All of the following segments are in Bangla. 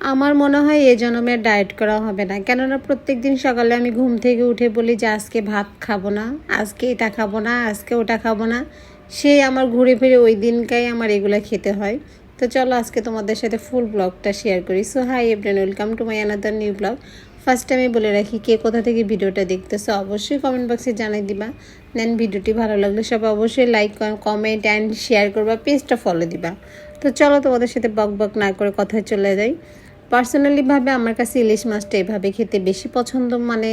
আমার মনে হয় এই জন্মে ডায়েট করা হবে না। কেননা প্রত্যেক দিন সকালে আমি ঘুম থেকে উঠে বলি যে, আজকে ভাত খাব না, আজকে এটা খাব না, আজকে ওটা খাব না। সেই আমার ঘুরে ফিরে ওই দিনকাই আমার এগুলো খেতে হয়। তো চলো আজকে তোমাদের সাথে ফুল ব্লগটা শেয়ার করি। So hi everyone welcome to my another new vlog first আমি বলে রাখি, কে কোথা থেকে ভিডিওটা দেখতেছো, অবশ্যই কমেন্ট বক্সে জানাই দিবা। দেন ভিডিওটি ভালো লাগলে সবাই অবশ্যই লাইক কমেন্ট অ্যান্ড শেয়ার করবা পেজটা ফলো দিবা। তো চলো তোমাদের সাথে বক বক না করে কথায় চলে যাই। পার্সোনালিভাবে আমার কাছে ইলিশ মাছটা এভাবে খেতে বেশি পছন্দ মানে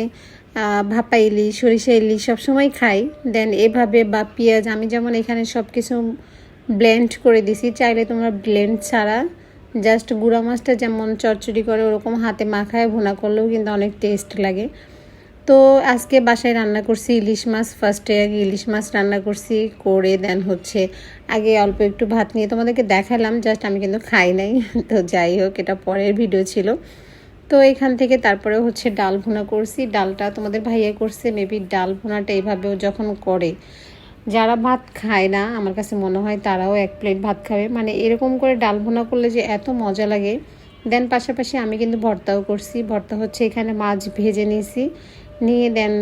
ভাপা ইলিশ, সরিষা ইলিশ সবসময় খাই। দেন এভাবে বা পেঁয়াজ, আমি যেমন এখানে সব কিছু ব্লেন্ড করে দিছি, চাইলে তোমরা ব্লেন্ড ছাড়া জাস্ট গুঁড়া মাছটা যেমন চচ্চড়ি করে ওরকম হাতে মাখায় ভুনা করলেও কিন্তু অনেক টেস্ট লাগে। তো আজকে বাসায় রান্না করছি ইলিশ মাছ ফার্স্টে আগে ইলিশ মাছ রান্না করছি, করে দেন হচ্ছে আগে অল্প একটু ভাত নিয়ে তোমাদেরকে দেখালাম জাস্ট আমি কিন্তু খাই নাই, তো যাই হোক, এটা পরের ভিডিও ছিল। তো এখান থেকে তারপরে হচ্ছে ডাল ভুনা করছি, ডালটা তোমাদের ভাইয়া করছে মেবি ডাল ভুনাটা এইভাবেও যখন করে, যারা ভাত খায় না, আমার কাছে মনে হয় তারাও এক প্লেট ভাত খাবে। মানে এরকম করে ডাল ভুনা করলে যে এত মজা লাগে। দেন পাশাপাশি আমি কিন্তু ভর্তাও করছি, ভর্তা হচ্ছে এখানে মাছ ভেজে নিয়েছি। নিয়ে দেন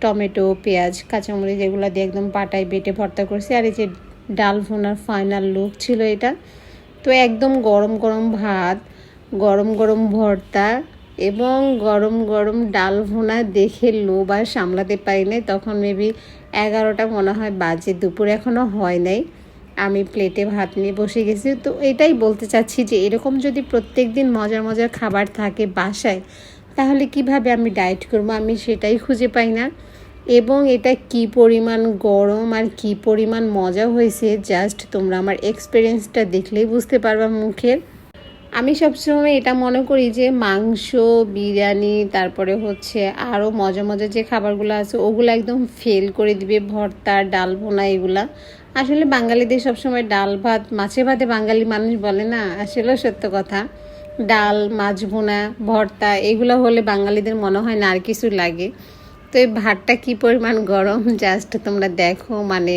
টমেটো, পেঁয়াজ, কাঁচামরিচ, এগুলো দিয়ে একদম পাটায় বেটে ভর্তা করছি। আর এই যে ডাল ভুনার ফাইনাল লুক ছিল এটা। তো একদম গরম গরম ভাত, গরম গরম ভর্তা এবং গরম গরম ডাল ভুনা দেখে লোভ আর সামলাতে পারি নাই। তখন মেবি এগারোটা মনে হয় বাজে, দুপুর এখনও হয় নাই। আমি প্লেটে ভাত নিয়ে বসে গেছি। তো এটাই বলতে চাচ্ছি যে এরকম যদি প্রত্যেক দিন মজার মজার খাবার থাকে বাসায় তাহলে কীভাবে আমি ডায়েট করব? আমি সেটাই খুঁজে পাই না। এবং এটা কি পরিমাণ গরম আর কি পরিমাণ মজা হয়েছে জাস্ট তোমরা আমার এক্সপিরিয়েন্সটা দেখলেই বুঝতে পারবা মুখের। আমি সবসময় এটা মনে করি যে, মাংস, বিরিয়ানি, তারপরে হচ্ছে আরও মজা মজা যে খাবারগুলো আছে, ওগুলো একদম ফেল করে দিবে, ভর্তা, ডাল বোনা, এগুলা। আসলে বাঙালিদের সবসময় ডাল ভাত, মাছে ভাতে বাঙালি মানুষ বলে না, আসলেও সত্য কথা। ডাল মাছ ভুনা ভর্তা, এগুলো হলে বাঙালিদের মনে হয় না আর কিছু লাগে। তো এই ভাতটা কি পরিমাণ গরম? জাস্ট তোমরা দেখো মানে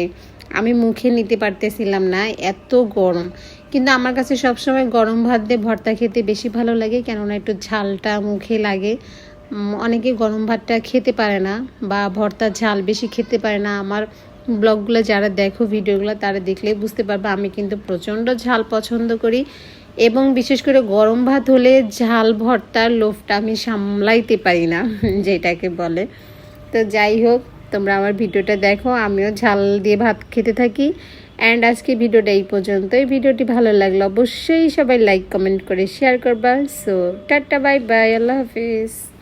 আমি মুখে নিতে পারতেছিলাম না, এত গরম। কিন্তু আমার কাছে সবসময় গরম ভাত দিয়ে ভর্তা খেতে বেশি ভালো লাগে, কেননা একটু ঝালটা মুখে লাগে। অনেকে গরম ভাতটা খেতে পারে না বা ভর্তার ঝাল বেশি খেতে পারে না। আমার ব্লগগুলো যারা দেখো, ভিডিওগুলো, তারা দেখলেই বুঝতে পারবে আমি কিন্তু প্রচণ্ড ঝাল পছন্দ করি এবং বিশেষ করে গরম ভাত হলে ঝাল, ভর্তার লোভটা আমি সামলাইতে পারি না, যেটাকে বলে। তো যাই হোক, তোমরা আমার ভিডিওটা দেখো, আমিও ঝাল দিয়ে ভাত খেতে থাকি। অ্যান্ড আজকে ভিডিওটা এই পর্যন্ত এই ভিডিওটি ভালো লাগল অবশ্যই সবাই লাইক কমেন্ট করে শেয়ার করবা। সো টাটা বাই বাই আল্লাহ হাফিজ।